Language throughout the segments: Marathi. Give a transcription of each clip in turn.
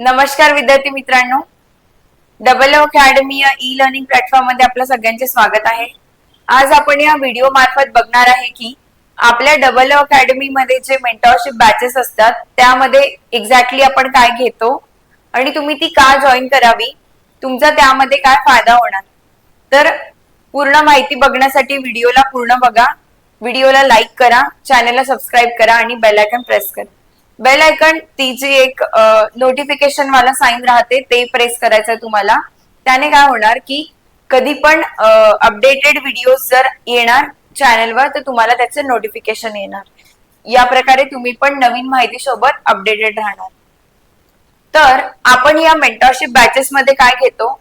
नमस्कार विद्यार्थी मित्रांनो. डबल अकॅडमी या ई लर्निंग प्लॅटफॉर्ममध्ये आपलं सगळ्यांचे स्वागत आहे. आज आपण या व्हिडिओ मार्फत बघणार आहे की आपल्या डबल अकॅडमी मध्ये जे मेंटॉरशिप बॅचेस असतात त्यामध्ये एक्झॅक्टली आपण काय घेतो आणि तुम्ही ती का जॉईन करावी? तुमचा त्यामध्ये काय फायदा होणार? तर पूर्ण माहिती बघण्यासाठी व्हिडिओला पूर्ण बघा. व्हिडिओला लाईक करा चॅनलला सबस्क्राईब करा आणि बेल आयकन प्रेस करा. बेल आयकन ती जी एक नोटिफिकेशन वाला साईन राहते ते प्रेस करायचं तुम्हाला. त्याने काय होणार की कधी पण अपडेटेड व्हिडिओ जर येणार चॅनलवर तर तुम्हाला त्याचे नोटिफिकेशन येणार. या प्रकारे तुम्ही पण नवीन माहिती सोबत अपडेटेड राहणार. तर आपण या मेंटरशिप बॅचेस मध्ये काय घेतो?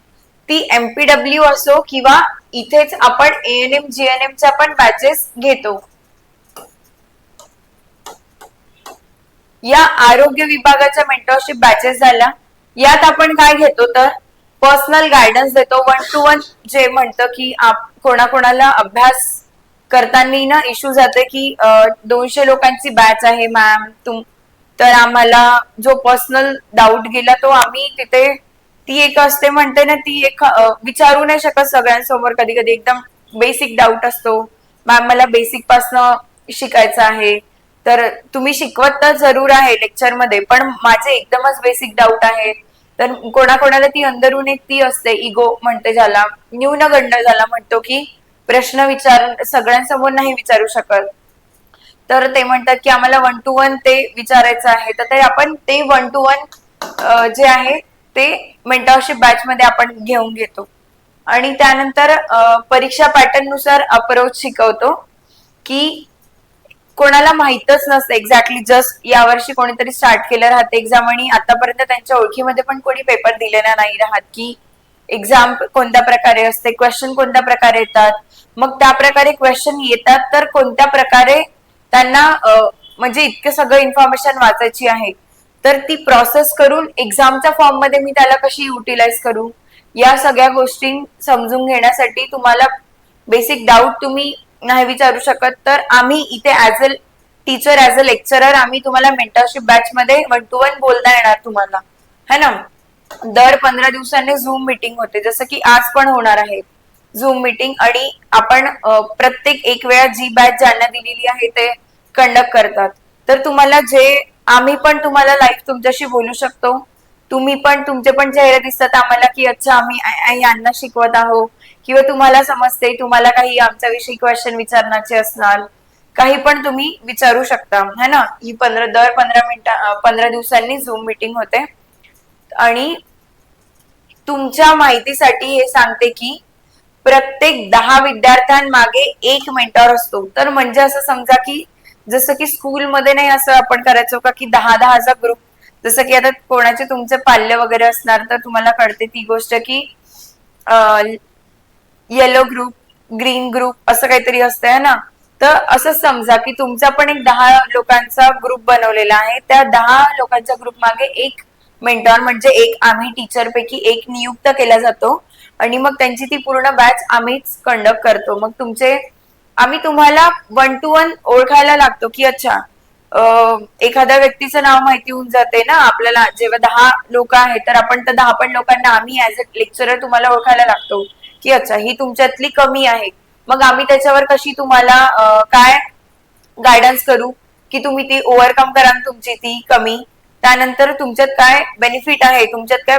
ती एमपीडब्ल्यू असो किंवा इथेच आपण एएनएम जीएनएम च्या पण बॅचेस घेतो. या आरोग्य विभागाच्या मेंटरशिप बॅचेस झाल्या. यात आपण काय घेतो तर पर्सनल गायडन्स देतो. वन टू वन जे म्हणतं की कोणाकोणाला अभ्यास करताना ना इश्यू जाते की दोनशे लोकांची बॅच आहे मॅम तुम तर आम्हाला जो पर्सनल डाऊट गेला तो आम्ही तिथे ती एक असते म्हणते ना ती एक विचारू नाही शकत सगळ्यांसमोर. कधी कधी एकदम बेसिक डाऊट असतो. मॅम मला बेसिक पासन शिकायचं आहे. तर तुम्ही शिकवत तर जरूर आहे लेक्चरमध्ये पण माझे एकदमच बेसिक डाऊट आहे तर कोणाकोणाला ती अंदरून एक ती असते इगो म्हणते ज्याला. न्यूनगंड झाला म्हणतो की प्रश्न विचार सगळ्यांसमोर नाही विचारू शकत. तर ते म्हणतात की आम्हाला वन टू वन ते विचारायचं आहे. तर ते आपण ते वन टू वन जे आहे ते मेंटरशिप बॅच मध्ये आपण घेऊन घेतो. आणि त्यानंतर परीक्षा पॅटर्ननुसार अप्रोच शिकवतो की कोणाला माहीतच नसतं एक्झॅक्टली जस्ट यावर्षी कोणीतरी स्टार्ट केलं राहते एक्झाम आणि आतापर्यंत त्यांच्या ओळखीमध्ये पण कोणी पेपर दिलेला नाही राहत की एक्झाम कोणत्या प्रकारे असते क्वेश्चन कोणत्या प्रकारे येतात. मग त्या प्रकारे क्वेश्चन येतात तर कोणत्या प्रकारे त्यांना म्हणजे इतकं सगळं इन्फॉर्मेशन वाचायची आहे. तर ती प्रोसेस करून एक्झामच्या फॉर्ममध्ये मी त्याला कशी युटिलाइज करू? या सगळ्या गोष्टी समजून घेण्यासाठी तुम्हाला बेसिक डाऊट तुम्ही नाही विचारू शकत. तर आम्ही इथे as a teacher as a lecturer आम्ही तुम्हाला मेंटरशिप बॅच मध्ये वन टू वन बोलता येणार तुम्हाला. है ना? दर पंधरा दिवसांनी झूम मीटिंग होते. जसं की आज पण होणार आहे. झूम मीटिंग आणि आपण प्रत्येक एक वेळा जी बॅच ज्यांना दिलेली आहे ते कंडक्ट करतात. तर तुम्हाला जे आम्ही पण तुम्हाला लाईव्ह तुमच्याशी बोलू शकतो. तुम्ही पण तुमचे पण चेहरे दिसतात आम्हाला की अच्छा आम्ही यांना शिकवत आहोत. किंवा तुम्हाला समजते तुम्हाला काही आमच्याविषयी क्वेश्चन विचारण्याचे असणार काही पण तुम्ही विचारू शकता. है ना? ही पंधरा दर पंधरा मिनिटा पंधरा दिवसांनी झूम मीटिंग होते. आणि तुमच्या माहितीसाठी हे सांगते की प्रत्येक दहा विद्यार्थ्यांमागे एक मेंटॉर असतो. तर म्हणजे असं समजा की जसं की स्कूलमध्ये नाही असं आपण करायचो का की दहा दहाचा ग्रुप जसं की आता कोणाचे तुमचे पाल्य वगैरे असणार तर तुम्हाला कळते ती गोष्ट की येलो ग्रुप ग्रीन ग्रुप असं काहीतरी असतंय ना? तर असं समजा की तुमचा पण एक दहा लोकांचा ग्रुप बनवलेला आहे. त्या दहा लोकांच्या ग्रुप मागे एक मेंटॉर म्हणजे एक आम्ही टीचर पैकी एक नियुक्त केला जातो. आणि मग त्यांची ती पूर्ण बॅच आम्हीच कंडक्ट करतो. मग तुमचे आम्ही तुम्हाला वन टू वन ओळखायला लागतो की अच्छा एखाद्या व्यक्तीचं नाव माहिती होऊन जाते ना आपल्याला. जेव्हा दहा लोक आहेत तर आपण त्या दहा पण लोकांना आम्ही ऍज अ लेक्चरर तुम्हाला ओळखायला लागतो. की अच्छा ही तुमच्यातली कमी आहे. मग आम्ही त्याच्यावर कशी तुम्हाला काय गायडन्स करू? की तुम्ही ती ओव्हरकम करा तुमची ती कमी. त्यानंतर तुमच्यात काय बेनिफिट आहे? तुमच्यात काय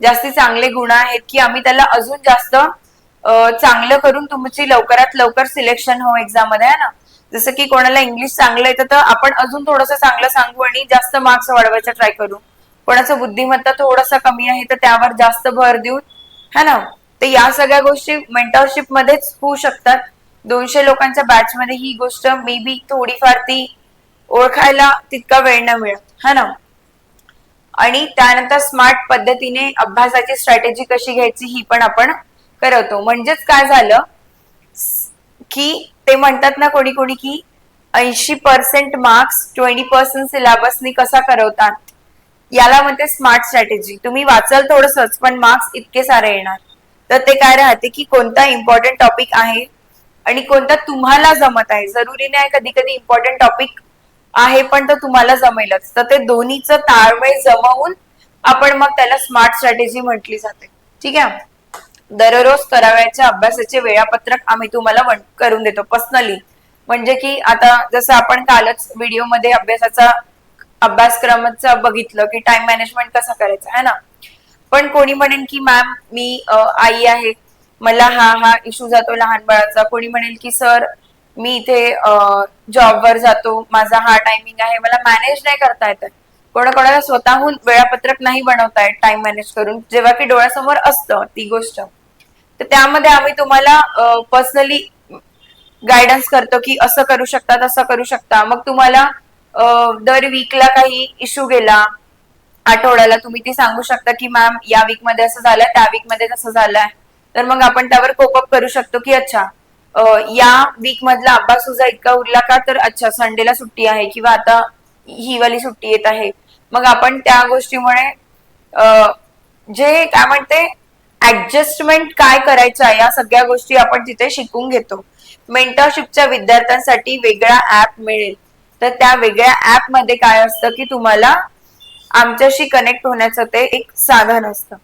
जास्ती चांगले गुण आहेत की आम्ही त्याला अजून जास्त चांगलं करून तुमची लवकरात लवकर सिलेक्शन हो एक्झाममध्ये ना? जसं की कोणाला इंग्लिश चांगलं येतं तर आपण अजून थोडंसं चांगलं सांगू आणि जास्त मार्क्स वाढवायचा ट्राय करू. कोणाचं बुद्धिमत्ता थोडासा कमी आहे तर त्यावर जास्त भर देऊन है ना? तर या सगळ्या गोष्टी मेंटरशिप मध्येच होऊ शकतात. दोनशे लोकांच्या बॅच मध्ये ही गोष्ट मे बी थोडीफार ती ओळखायला तितका वेळ न मिळत. है ना? आणि त्यानंतर स्मार्ट पद्धतीने अभ्यासाची स्ट्रॅटेजी कशी घ्यायची ही पण आपण करवतो म्हणजेच काय झालं? की ते म्हणतात ना कोणी कोणी की ऐंशी पर्सेंट मार्क्स ट्वेंटी पर्सेंट सिलेबसनी कसा करवतात? याला म्हणते स्मार्ट स्ट्रॅटेजी तुम्ही वाचाल थोडंसंच पण मार्क्स इतके सारे येणार. तर ते काय राहते की कोणता इम्पॉर्टंट टॉपिक आहे आणि कोणता तुम्हाला जमत आहे. जरुरी नाही कधी कधी इम्पॉर्टंट टॉपिक आहे पण तो तुम्हाला जमेलच. तर ते दोन्हीचं ताळमेळ जमवून आपण मग त्याला स्मार्ट स्ट्रॅटेजी म्हटली जाते. ठीक आहे? दररोज करावयाच्या अभ्यासाचे वेळापत्रक आम्ही तुम्हाला करून देतो पर्सनली म्हणजे की आता जसं आपण कालच व्हिडिओमध्ये अभ्यासाचा अभ्यासक्रमाचं बघितलं की टाइम मॅनेजमेंट कसं करायचं आहे ना? पण कोणी म्हणेल की मॅम मी आई आहे. मला हा हा इश्यू जातो लहान बाळाचा. कोणी म्हणेल की सर मी इथे जॉबवर जातो. माझा हा टायमिंग आहे. मला मॅनेज नाही करता येत. कोणाकोणाला स्वतःहून वेळापत्रक नाही बनवता येत टाइम मॅनेज करून. जेव्हा की डोळ्यासमोर असतं ती गोष्ट. तर त्यामध्ये आम्ही तुम्हाला पर्सनली गायडन्स करतो की असं करू शकता तसं करू शकता. मग तुम्हाला दर वीकला काही इश्यू गेला आठवड्याला तुम्ही ती सांगू शकता की मॅम या वीकमध्ये असं झालंय त्या वीकमध्ये तसं झालंय. तर मग आपण त्यावर कोपअप करू शकतो की अच्छा या वीक मधला अभ्यास तुझा इतका उरला का? तर अच्छा संडेला सुट्टी आहे किंवा आता ही वाली सुट्टी येत आहे. मग आपण त्या गोष्टीमुळे जे काय म्हणते ऍडजस्टमेंट काय करायचं या सगळ्या गोष्टी आपण तिथे शिकून घेतो. मेंटरशिपच्या विद्यार्थ्यांसाठी वेगळा ऍप मिळेल. तर त्या वेगळ्या ऍपमध्ये काय असतं की तुम्हाला आमच्याशी कनेक्ट होण्याचं ते एक साधन असतं.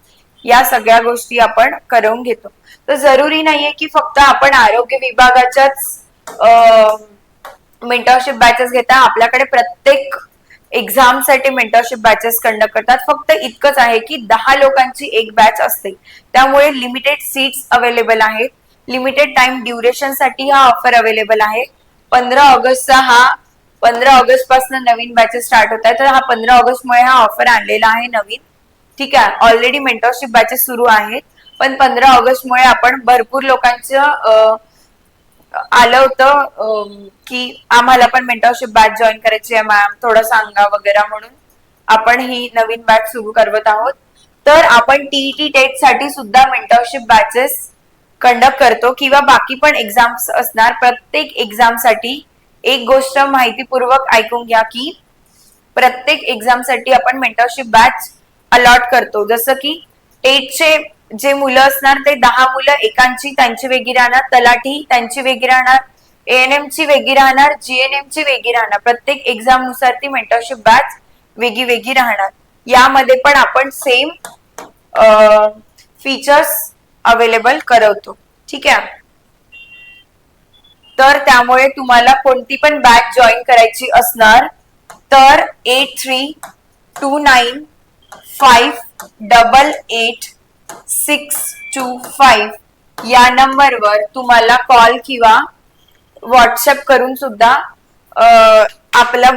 या सगळ्या गोष्टी आपण करून घेतो. तर जरुरी नाहीये की फक्त आपण आरोग्य विभागाच्याच मेंटरशिप बॅचेस घेता. आपल्याकडे प्रत्येक एक्झामसाठी मेंटरशिप बॅचेस कंडक्ट करतात. फक्त इतकंच आहे की दहा लोकांची एक बॅच असते. त्यामुळे लिमिटेड सीट्स अवेलेबल आहेत. लिमिटेड टाइम ड्युरेशनसाठी हा ऑफर अवेलेबल आहे. पंधरा ऑगस्टचा हा पंधरा ऑगस्टपासून नवीन बॅचेस स्टार्ट होत आहे तर हा पंधरा ऑगस्ट मुळे हा ऑफर आणलेला आहे नवीन. ठीक आहे? ऑलरेडी मेंटरशिप बॅचेस सुरू आहेत. पण पंधरा ऑगस्ट मुळे आपण भरपूर लोकांचं आलं होतं की आम्हाला पण मेंटरशिप बॅच जॉईन करायची आहे मॅम थोडं सांगा वगैरे म्हणून आपण ही नवीन बॅच सुरू करत आहोत. तर आपण टीईटी टेटसाठी सुद्धा मेंटरशिप बॅचेस कंडक्ट करतो. किंवा बाकी पण एक्झाम्स असणार. प्रत्येक एक्झामसाठी एक गोष्ट माहितीपूर्वक ऐकून घ्या की प्रत्येक एक्झामसाठी आपण मेंटरशिप बॅच अलॉट करतो. जसं की टेटचे जे मुलं असणार ते दहा मुलं एकांची त्यांची वेगळी राहणार तलाठी त्यांची वेगळी राहणार एएनएम ची वेगळी राहणार जीएनएम ची वेगळी राहणार. प्रत्येक एक्झामनुसार ती मेंटरशिप बॅच वेगळी वेगळी राहणार. यामध्ये पण आपण सेम फीचर्स अवेलेबल करवतो. ठीक आहे? तर त्यामुळे तुम्हाला कोणती पण बॅच जॉईन करायची असणार तर eight three two nine five double eight six two five या नंबरवर तुम्हाला कॉल किंवा व्हॉट्सअप करून सुद्धा आपला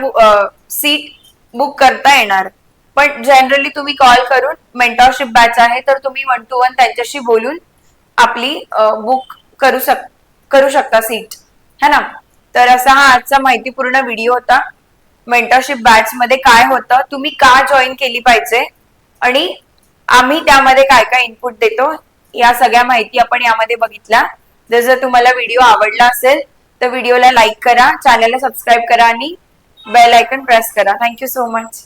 सीट बुक करता येणार. पण जनरली तुम्ही कॉल करून मेंटॉरशिप बॅच आहे तर तुम्ही वन टू वन त्यांच्याशी बोलून आपली बुक करू शक करू शकता सीट. है ना? तर असा हा आजचा माहितीपूर्ण व्हिडिओ होता. मेंटरशिप बॅच मध्ये काय होतं? तुम्ही का जॉईन केली पाहिजे? आणि आम्ही त्यामध्ये काय काय इनपुट देतो? या सगळ्या माहिती आपण यामध्ये बघितल्या. जर जर तुम्हाला व्हिडिओ आवडला असेल तर व्हिडिओला लाईक करा चॅनलला सबस्क्राईब करा आणि बेल आयकन प्रेस करा. Thank you so much